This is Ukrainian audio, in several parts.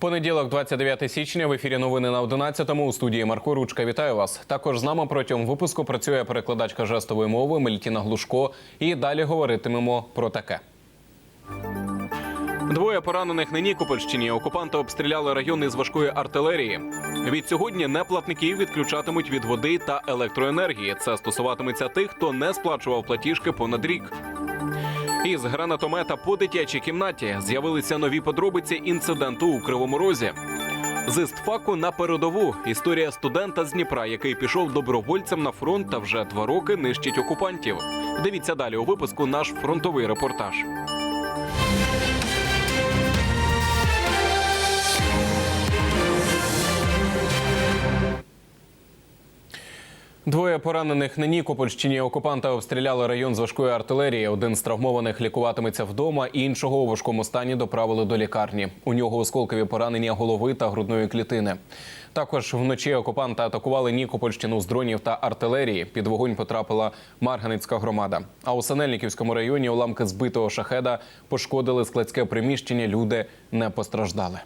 Понеділок, 29 січня, в ефірі новини на 11-му у студії Марко Ручка. Вітаю вас. Також з нами протягом випуску працює перекладачка жестової мови Мельтіна Глушко. І далі говоритимемо про таке. Двоє поранених на Нікопольщині. Окупанти обстріляли район із важкої артилерії. Від сьогодні неплатників відключатимуть від води та електроенергії. Це стосуватиметься тих, хто не сплачував платіжки понад рік. Із гранатомета по дитячій кімнаті з'явилися нові подробиці інциденту у Кривому Розі. З істфаку на передову історія студента з Дніпра, який пішов добровольцем на фронт та вже два роки нищить окупантів. Дивіться далі у випуску наш фронтовий репортаж. Двоє поранених на Нікопольщині окупанти обстріляли район з важкої артилерії. Один з травмованих лікуватиметься вдома, іншого у важкому стані доправили до лікарні. У нього осколкові поранення голови та грудної клітини. Також вночі окупанти атакували Нікопольщину з дронів та артилерії. Під вогонь потрапила Марганицька громада. А у Санельниківському районі уламки збитого шахеда пошкодили складське приміщення. Люди не постраждали.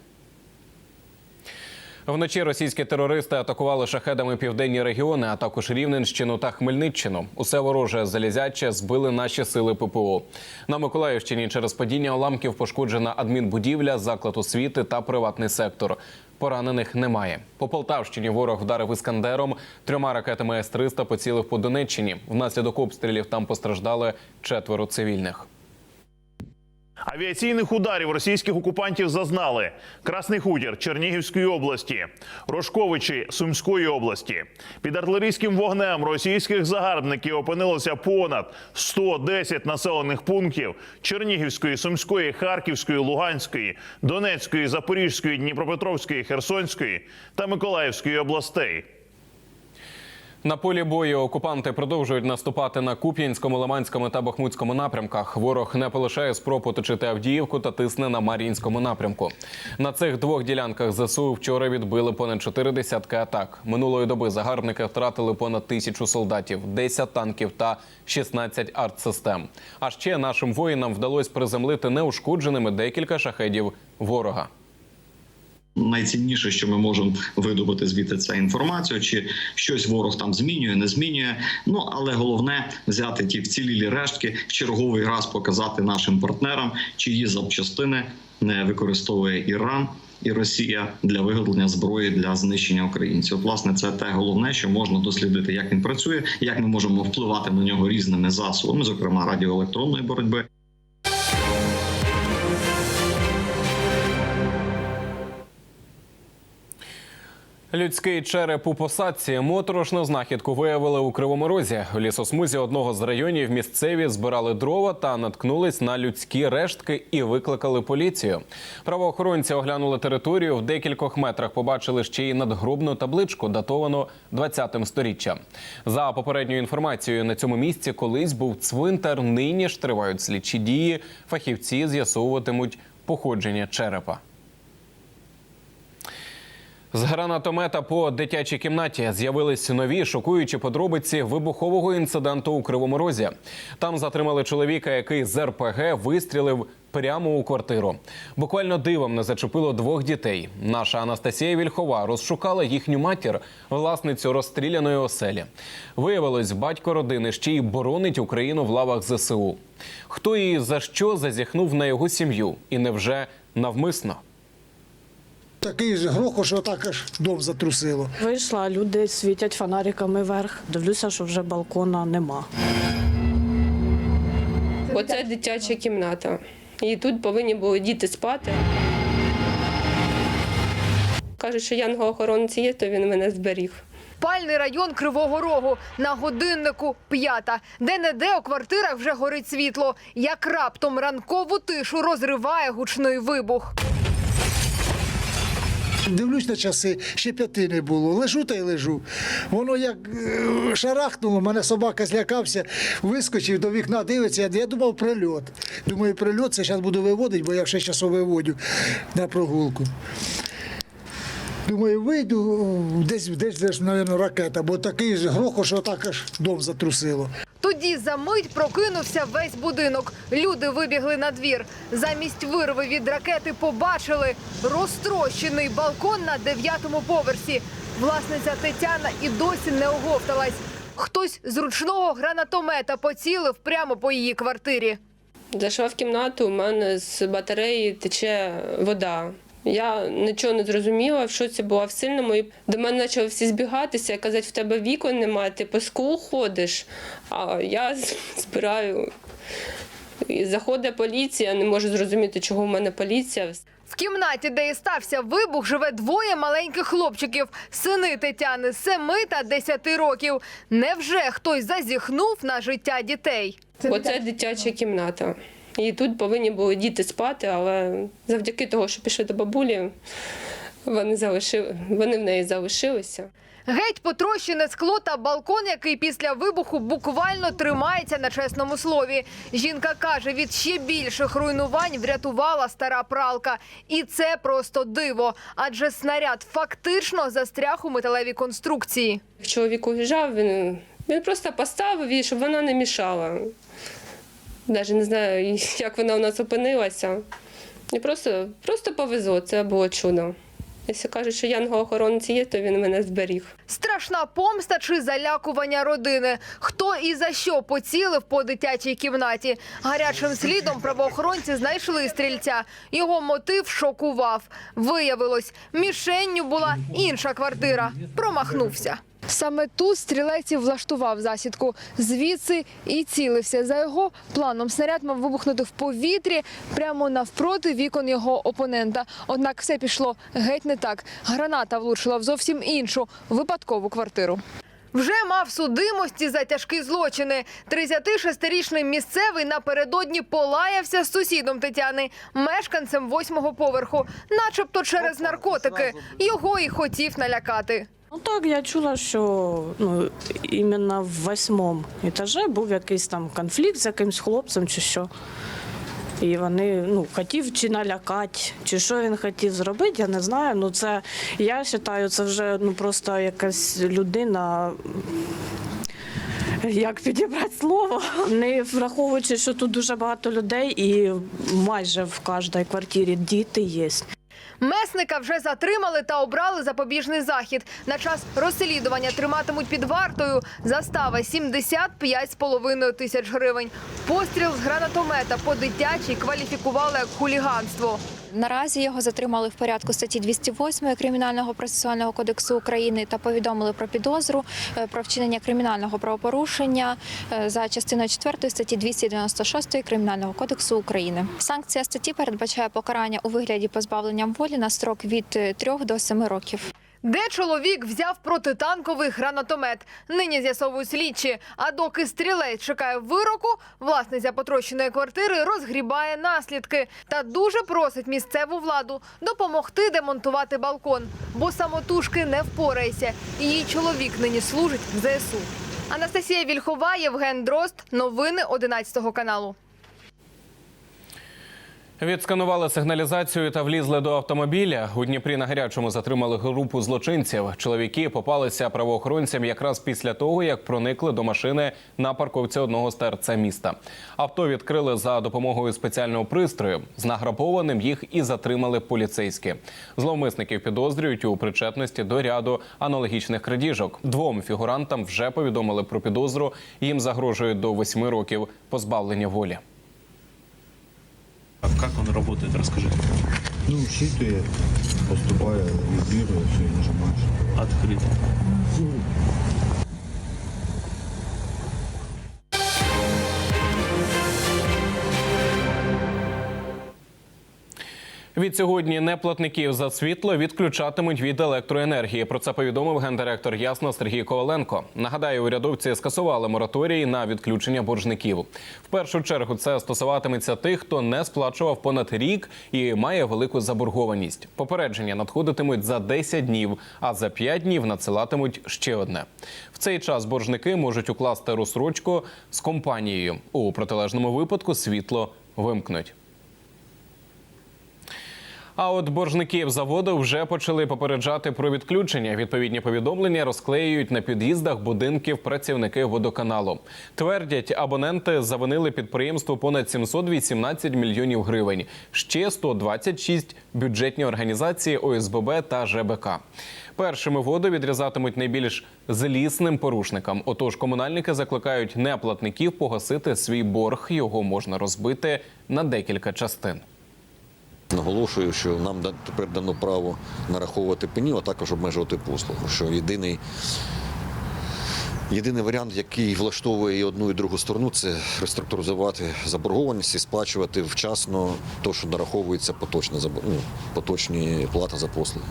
Вночі російські терористи атакували шахедами південні регіони, а також Рівненщину та Хмельниччину. Усе вороже залізяче збили наші сили ППО. На Миколаївщині через падіння уламків пошкоджена адмінбудівля, заклад освіти та приватний сектор. Поранених немає. По Полтавщині ворог вдарив іскандером. Трьома ракетами С-300 поцілив по Донеччині. Внаслідок обстрілів там постраждали четверо цивільних. Авіаційних ударів російських окупантів зазнали Красний Хутір Чернігівської області, Рожковичі Сумської області. Під артилерійським вогнем російських загарбників опинилося понад 110 населених пунктів Чернігівської, Сумської, Харківської, Луганської, Донецької, Запорізької, Дніпропетровської, Херсонської та Миколаївської областей. На полі бою окупанти продовжують наступати на Куп'янському, Лиманському та Бахмутському напрямках. Ворог не полишає спроб оточити Авдіївку та тисне на Мар'їнському напрямку. На цих двох ділянках ЗСУ вчора відбили понад чотири десятки атак. Минулої доби загарбники втратили понад тисячу солдатів, 10 танків та 16 артсистем. А ще нашим воїнам вдалося приземлити неушкодженими декілька шахедів ворога. Найцінніше, що ми можемо видобути звідти це інформацію, чи щось ворог там змінює, не змінює. Ну але головне взяти ті вцілілі рештки, в черговий раз показати нашим партнерам, чиї запчастини не використовує Іран і Росія для виготовлення зброї для знищення українців. Власне, це те головне, що можна дослідити, як він працює, як ми можемо впливати на нього різними засобами, зокрема радіоелектронної боротьби. Людський череп у посадці моторошну знахідку виявили у Кривому Розі. В лісосмузі одного з районів місцеві збирали дрова та наткнулись на людські рештки і викликали поліцію. Правоохоронці оглянули територію. В декількох метрах побачили ще й надгробну табличку, датовану 20-м сторіччям. За попередньою інформацією, на цьому місці колись був цвинтар. Нині ж тривають слідчі дії. Фахівці з'ясовуватимуть походження черепа. З гранатомета по дитячій кімнаті з'явились нові шокуючі подробиці вибухового інциденту у Кривому Розі. Там затримали чоловіка, який з РПГ вистрілив прямо у квартиру. Буквально дивом не зачепило двох дітей. Наша Анастасія Вільхова розшукала їхню матір, власницю розстріляної оселі. Виявилось, батько родини ще й боронить Україну в лавах ЗСУ. Хто і за що зазіхнув на його сім'ю, і невже навмисно? Такий ж грохот, що так аж дом затрусило. Вийшла, люди світять фонариками вверх. Дивлюся, що вже балкона нема. Оце дитяча кімната. І тут повинні були діти спати. Кажуть, що янгол-охоронець є, то він мене зберіг. Спальний район Кривого Рогу на годиннику п'ята. Де-не-де у квартирах вже горить світло. Як раптом ранкову тишу розриває гучний вибух. Дивлюсь на часи, ще п'яти не було. Лежу та й лежу. Воно як е, шарахнуло, мене собака злякався, вискочив до вікна, дивиться. Я, думав прильот. Думаю, прильот це зараз буду виводити, бо я ще часу виводю на прогулку. Думаю, вийду, десь, десь, десь, мабуть, ракета, бо такий ж грохот, що так аж дом затрусило. Тоді за мить прокинувся весь будинок. Люди вибігли на двір. Замість вирви від ракети побачили розтрощений балкон на дев'ятому поверсі. Власниця Тетяна і досі не оговталась. Хтось з ручного гранатомета поцілив прямо по її квартирі. Зайшла в кімнату, у мене з батареї тече вода. Я нічого не зрозуміла, що це була в сильному. І до мене почали всі збігатися, казати, в тебе вікон немає, ти по склу ходиш. А я збираю. І заходить поліція, не можу зрозуміти, чого в мене поліція. В кімнаті, де і стався вибух, живе двоє маленьких хлопчиків. Сини Тетяни, 7 та 10 років. Невже хтось зазіхнув на життя дітей? Оце дитяча кімната. І тут повинні були діти спати, але завдяки того, що пішли до бабулі, вони, залишили, вони в неї залишилися. Геть потрощене скло та балкон, який після вибуху буквально тримається на чесному слові. Жінка каже, від ще більших руйнувань врятувала стара пралка. І це просто диво, адже снаряд фактично застряг у металевій конструкції. Чоловік уїжджав, він, він просто поставив її, щоб вона не мішала. Навіть не знаю, як вона у нас опинилася. І просто, просто повезло, це було чудо. Якщо кажуть, що янгол-охоронець є, то він мене зберіг. Страшна помста чи залякування родини. Хто і за що поцілив по дитячій кімнаті? Гарячим слідом правоохоронці знайшли стрільця. Його мотив шокував. Виявилось, мішенню була інша квартира. Промахнувся. Саме тут стрілець і влаштував засідку. Звідси і цілився. За його планом снаряд мав вибухнути в повітрі прямо навпроти вікон його опонента. Однак все пішло геть не так. Граната влучила в зовсім іншу випадкову квартиру. Вже мав судимості за тяжкі злочини. 36-річний місцевий напередодні полаявся з сусідом Тетяни, мешканцем восьмого поверху, начебто через наркотики. Його і хотів налякати. Ну так, я чула, що ну, іменно в восьмому етажі був якийсь там конфлікт з якимсь хлопцем чи що. І вони ну, хотів чи налякати, чи що він хотів зробити, я не знаю. Ну це я вважаю, це вже ну просто якась людина. Як підібрати слово, не враховуючи, що тут дуже багато людей, і майже в кожній квартирі діти є. Месника вже затримали та обрали запобіжний захід. На час розслідування триматимуть під вартою. Застава 75,5 тисяч гривень. Постріл з гранатомета по дитячій кваліфікували як хуліганство. Наразі його затримали в порядку статті 208 Кримінального процесуального кодексу України та повідомили про підозру е, про вчинення кримінального правопорушення е, за частиною 4 статті 296 Кримінального кодексу України. Санкція статті передбачає покарання у вигляді позбавлення волі на строк від 3 до 7 років. Де чоловік взяв протитанковий гранатомет? Нині з'ясовують слідчі. А доки стрілець чекає вироку, власниця потрощеної квартири розгрібає наслідки та дуже просить місцеву владу допомогти демонтувати балкон, бо самотужки не впорається. Її чоловік нині служить в ЗСУ. Анастасія Вільхова, Євген Дрозд. Новини 11 каналу. Відсканували сигналізацію та влізли до автомобіля. У Дніпрі на гарячому затримали групу злочинців. Чоловіки попалися правоохоронцям якраз після того, як проникли до машини на парковці одного з ТРЦ міста. Авто відкрили за допомогою спеціального пристрою. З награбованим їх і затримали поліцейські. Зловмисників підозрюють у причетності до ряду аналогічних крадіжок. Двом фігурантам вже повідомили про підозру. Їм загрожує до восьми років позбавлення волі. А как он работает, расскажи. Ну, считывает, поступая, вибрирует, все, и нажимаешь. Открыть. Від сьогодні неплатників за світло відключатимуть від електроенергії. Про це повідомив гендиректор Ясно Сергій Коваленко. Нагадаю, урядовці скасували мораторії на відключення боржників. В першу чергу це стосуватиметься тих, хто не сплачував понад рік і має велику заборгованість. Попередження надходитимуть за 10 днів, а за 5 днів надсилатимуть ще одне. В цей час боржники можуть укласти розсрочку з компанією. У протилежному випадку світло вимкнуть. А от боржників заводу вже почали попереджати про відключення. Відповідні повідомлення розклеюють на під'їздах будинків працівники водоканалу. Твердять, абоненти завинили підприємству понад 718 мільйонів гривень. Ще 126 бюджетні організації ОСББ та ЖБК. Першими воду відрізатимуть найбільш злісним порушникам. Отож, комунальники закликають неплатників погасити свій борг. Його можна розбити на декілька частин. Наголошую, що нам тепер дано право нараховувати пені, а також обмежувати послугу. Що єдиний, єдиний варіант, який влаштовує і одну і другу сторону, це реструктуризувати заборгованість і сплачувати вчасно те, що нараховується поточна ну, поточні плата за послуги.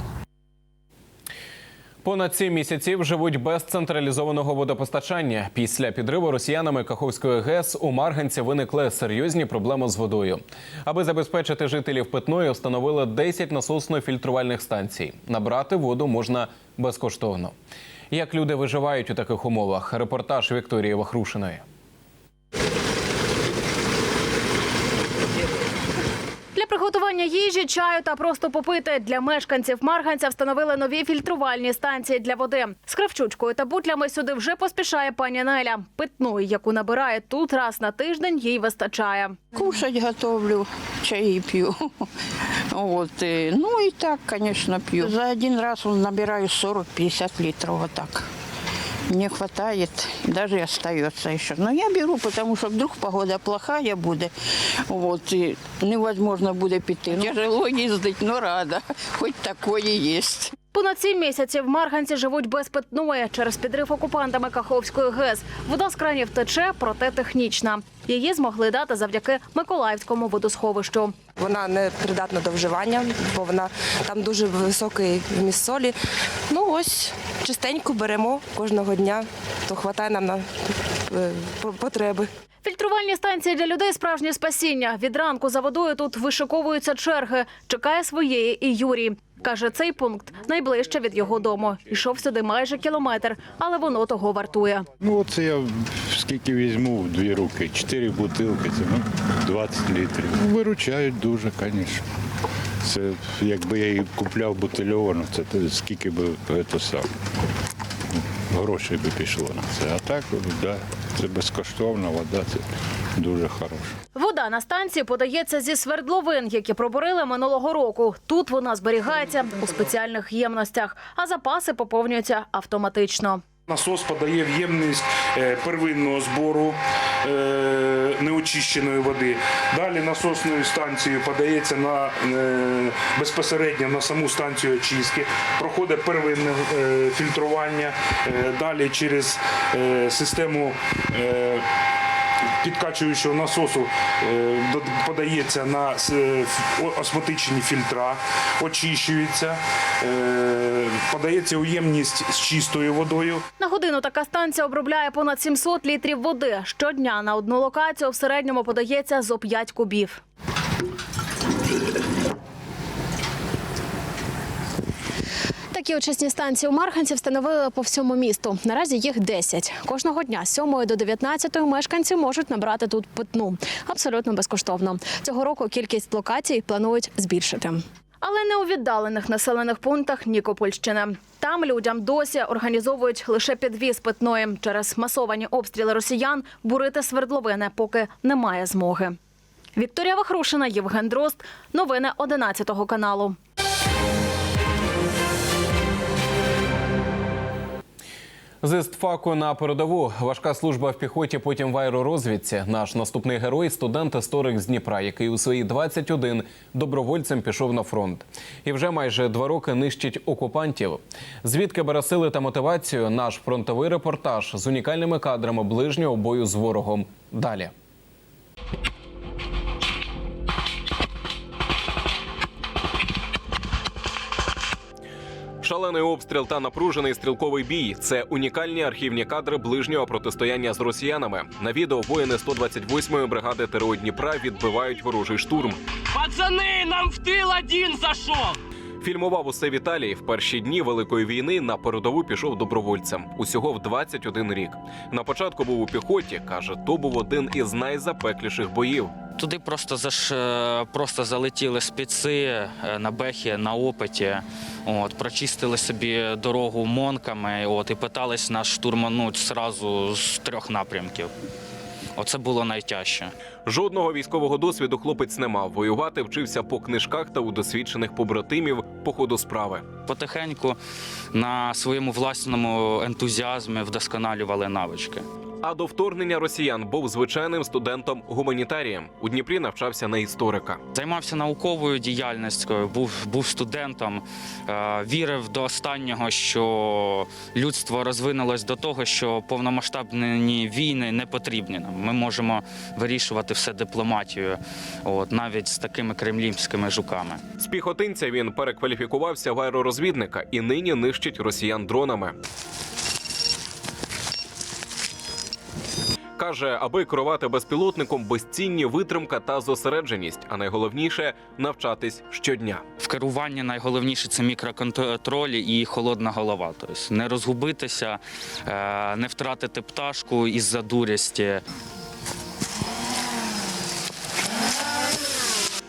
Понад сім місяців живуть без централізованого водопостачання. Після підриву росіянами Каховської ГЕС у Марганці виникли серйозні проблеми з водою. Аби забезпечити жителів питною, встановили 10 насосно-фільтрувальних станцій. Набрати воду можна безкоштовно. Як люди виживають у таких умовах? Репортаж Вікторії Вахрушиної. Для приготування їжі, чаю та просто попити для мешканців Марганця встановили нові фільтрувальні станції для води. З кравчучкою та бутлями сюди вже поспішає пані Неля. Питної, яку набирає тут раз на тиждень, їй вистачає. Кушать готовлю, чаи пью. Вот. э, Ну и так, конечно, пью. За один раз набираю 40-50 литров вот так. Мне хватает, даже остается еще. Но я беру, потому что вдруг погода плохая будет, вот, и невозможно будет пить. Тяжело ездить, но рада. Хоть такое есть. Понад сім місяців марганці живуть без питної через підрив окупантами Каховської ГЕС. Вода з кранів тече, проте технічна. Її змогли дати завдяки Миколаївському водосховищу. Вона не придатна до вживання, бо вона там дуже високий вміст солі. Ну ось частенько беремо кожного дня, то вистачає нам на е, потреби. Фільтрувальні станції для людей справжнє спасіння. Від ранку за водою тут вишиковуються черги. Чекає своєї і Юрій. Каже, цей пункт найближче від його дому. Йшов сюди майже кілометр, але воно того вартує. Ну, оце я скільки візьму в дві руки, чотири бутилки, це ну, 20 літрів. Виручають дуже, звісно. Це якби я її купляв бутильовану, це скільки би це сам. Грошей би пішло на це. А так, да, це безкоштовна вода, це дуже хороша. Вода на станції подається зі свердловин, які пробурили минулого року. Тут вона зберігається у спеціальних ємностях, а запаси поповнюються автоматично. Насос подає в ємність е, первинного збору е, неочищеної води. Далі насосною станцією подається на, е, безпосередньо на саму станцію очистки, проходить первинне фільтрування, далі через систему. Підкачуючого насосу е, подається на е, осмотичні фільтра, очищується, е, подається у ємність з чистою водою. На годину така станція обробляє понад 700 літрів води. Щодня на одну локацію в середньому подається зо 5 кубів. Такі очисні станції у Марханці встановили по всьому місту. Наразі їх 10. Кожного дня з 7 до 19 мешканці можуть набрати тут питну. Абсолютно безкоштовно. Цього року кількість локацій планують збільшити. Але не у віддалених населених пунктах Нікопольщини. Там людям досі організовують лише підвіз питної через масовані обстріли росіян бурити свердловини, поки немає змоги. Вікторія Вахрушина, Євген Дрозд. Новини 11 каналу. З істфаку на передову важка служба в піхоті, потім в аеророзвідці. Наш наступний герой студент історик з Дніпра, який у свої 21 добровольцем пішов на фронт, і вже майже два роки нищить окупантів. Звідки бере сили та мотивацію? Наш фронтовий репортаж з унікальними кадрами ближнього бою з ворогом. Далі. Шалений обстріл та напружений стрілковий бій це унікальні архівні кадри ближнього протистояння з росіянами. На відео воїни 128-ї бригади ТРО Дніпра відбивають ворожий штурм. Пацани, нам в тил один зашел! Фільмував усе Віталій. В перші дні великої війни на передову пішов добровольцем. Усього в 21 рік. На початку був у піхоті. каже, то був один із найзапекліших боїв. Туди просто заш... е, просто залетіли спеці е, на бехі, на опиті. От, прочистили собі дорогу монками от, і питались нас штурмануть зразу з трьох напрямків. Оце було найтяжче. Жодного військового досвіду хлопець не мав. Воювати вчився по книжках та у досвідчених побратимів по ходу справи. Потихеньку на своєму власному ентузіазмі вдосконалювали навички. А до вторгнення росіян був звичайним студентом-гуманітарієм. У Дніпрі навчався на історика. Займався науковою діяльністю, був, був студентом, е, вірив до останнього, що людство розвинулось до того, що повномасштабні війни не потрібні нам. Ми можемо вирішувати все дипломатією, от, навіть з такими кремлівськими жуками. З піхотинця він перекваліфікувався в аеророзвідника і нині нищить росіян дронами. Каже, аби керувати безпілотником, безцінні витримка та зосередженість, а найголовніше навчатись щодня. В керуванні найголовніше це мікроконтроль і холодна голова. Тобто не розгубитися, е, не втратити пташку із-за дурості.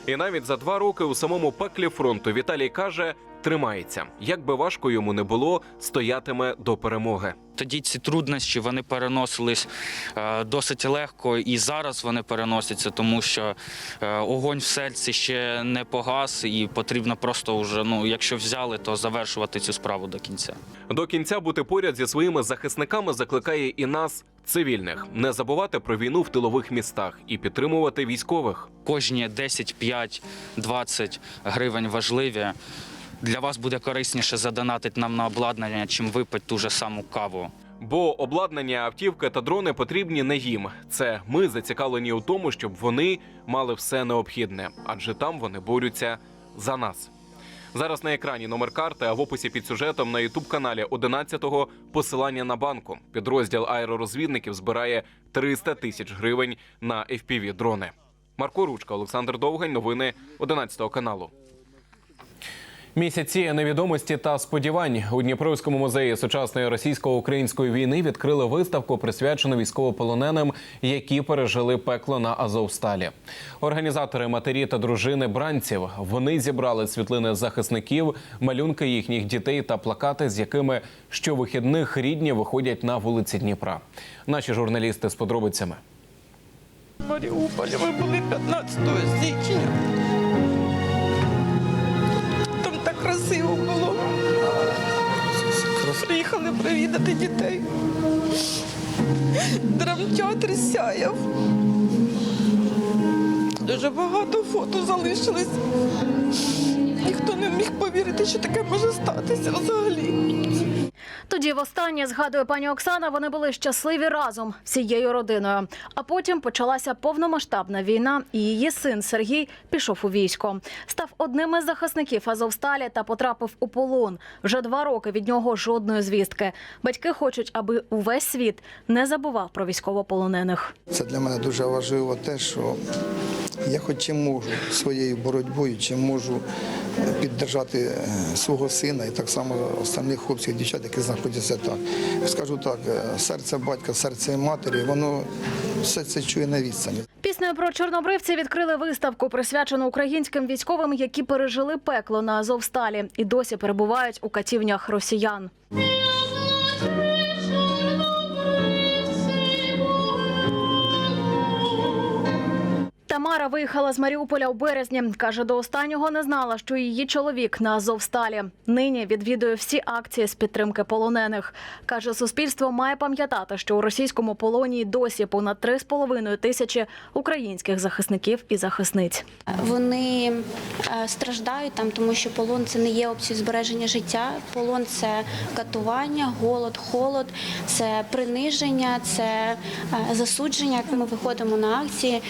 І навіть за два роки у самому пеклі фронту Віталій каже, тримається. Як би важко йому не було, стоятиме до перемоги. Тоді ці труднощі вони переносились е, досить легко, і зараз вони переносяться, тому що е, огонь в серці ще не погас, і потрібно просто вже, ну, якщо взяли, то завершувати цю справу до кінця. До кінця бути поряд зі своїми захисниками закликає і нас, цивільних, не забувати про війну в тилових містах і підтримувати військових. Кожні 10, 5, 20 гривень важливі. Для вас буде корисніше задонатити нам на обладнання, чим випити ту же саму каву. Бо обладнання, автівки та дрони потрібні не їм. Це ми зацікавлені у тому, щоб вони мали все необхідне, адже там вони борються за нас. Зараз на екрані номер карти, а в описі під сюжетом на ютуб каналі 11-го посилання на банку. Підрозділ аеророзвідників збирає 300 тисяч гривень на fpv дрони. Марко Ручка, Олександр Довгань. Новини 11 каналу. Місяці невідомості та сподівань у Дніпровському музеї сучасної російсько-української війни відкрили виставку, присвячену військовополоненим, які пережили пекло на Азовсталі. Організатори матері та дружини бранців вони зібрали світлини захисників, малюнки їхніх дітей та плакати, з якими щовихідних рідні виходять на вулиці Дніпра. Наші журналісти з подробицями. Маріуполі ми були 15 січня. Красиво було. Приїхали привідати дітей. Драмтеатр сяяв. Дуже багато фото залишилось. Ніхто не міг повірити, що таке може статися взагалі. Тоді востаннє згадує пані Оксана. Вони були щасливі разом всією родиною. А потім почалася повномасштабна війна, і її син Сергій пішов у військо. Став одним із захисників Азовсталі та потрапив у полон. Вже два роки від нього жодної звістки. Батьки хочуть, аби увесь світ не забував про військовополонених. Це для мене дуже важливо те, що я хоч чим можу своєю боротьбою, чим можу піддержати е, свого сина і так само остальних хлопців і дівчат, які знаходяться так. Скажу так, е, серце батька, серце матері, воно все це чує на відстані. Піснею про чорнобривці відкрили виставку, присвячену українським військовим, які пережили пекло на Азовсталі і досі перебувають у катівнях росіян. Тамара виїхала з Маріуполя у березні. Каже, до останнього не знала, що її чоловік на Азовсталі. Нині відвідує всі акції з підтримки полонених. Каже, суспільство має пам'ятати, що у російському полоні досі понад 3,5 тисячі українських захисників і захисниць. Вони е, страждають там, тому що полон це не є опцією збереження життя. Полон це катування, голод, холод, це приниження, це е, засудження. Ми виходимо на акції,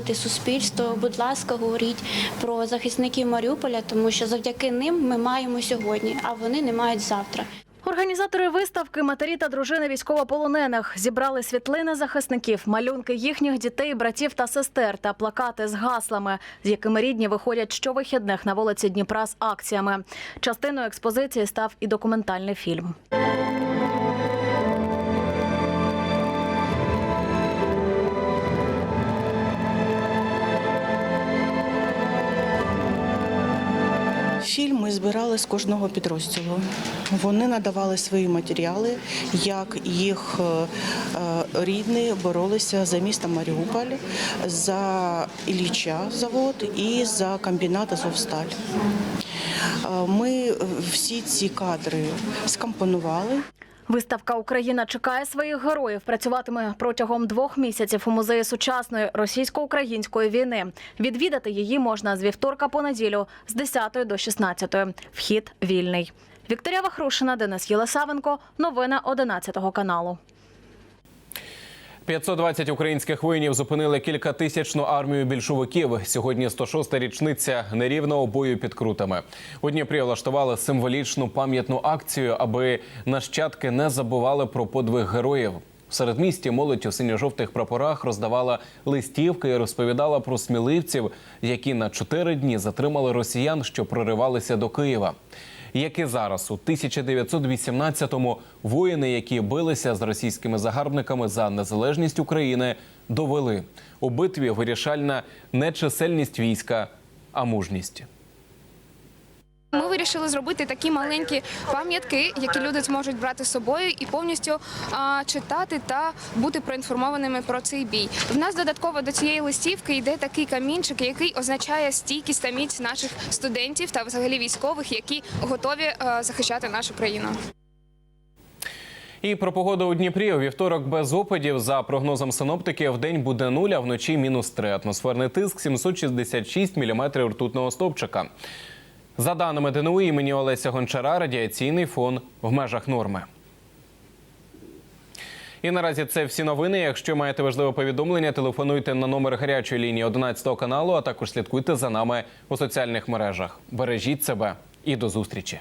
нагадувати суспільству. Будь ласка, говоріть про захисників Маріуполя, тому що завдяки ним ми маємо сьогодні, а вони не мають завтра. Організатори виставки матері та дружини військовополонених зібрали світлини захисників, малюнки їхніх дітей, братів та сестер та плакати з гаслами, з якими рідні виходять щовихідних на вулиці Дніпра з акціями. Частиною експозиції став і документальний фільм. Фільм ми збирали з кожного підрозділу. Вони надавали свої матеріали, як їх е, е, рідні боролися за місто Маріуполь, за Ілліча завод і за комбінат Азовсталь. Е, Ми всі ці кадри скомпонували. Виставка Україна чекає своїх героїв. Працюватиме протягом двох місяців у музеї сучасної російсько-української війни. Відвідати її можна з вівторка по неділю з 10 до 16. Вхід вільний. Вікторія Вахрушина, Денис Єлисавенко. Новини 11 каналу. 520 українських воїнів зупинили кількатисячну армію більшовиків. Сьогодні 106-та річниця нерівного бою під крутами. У Дніпрі влаштували символічну пам'ятну акцію, аби нащадки не забували про подвиг героїв. В середмісті молодь у синьо-жовтих прапорах роздавала листівки і розповідала про сміливців, які на чотири дні затримали росіян, що проривалися до Києва. Як і зараз, у 1918-му воїни, які билися з російськими загарбниками за незалежність України, довели у битві вирішальна не чисельність війська, а мужність. Ми вирішили зробити такі маленькі пам'ятки, які люди зможуть брати з собою і повністю а, читати та бути проінформованими про цей бій. В нас додатково до цієї листівки йде такий камінчик, який означає стійкість та міць наших студентів та взагалі військових, які готові а, захищати нашу країну. І про погоду у Дніпрі у вівторок без опадів. За прогнозом синоптиків, в день буде нуль, а вночі мінус 3. Атмосферний тиск 766 міліметрів ртутного стовпчика. За даними ДНУ імені Олеся Гончара, радіаційний фон в межах норми. І наразі це всі новини. Якщо маєте важливе повідомлення, телефонуйте на номер гарячої лінії 11 каналу, а також слідкуйте за нами у соціальних мережах. Бережіть себе і до зустрічі.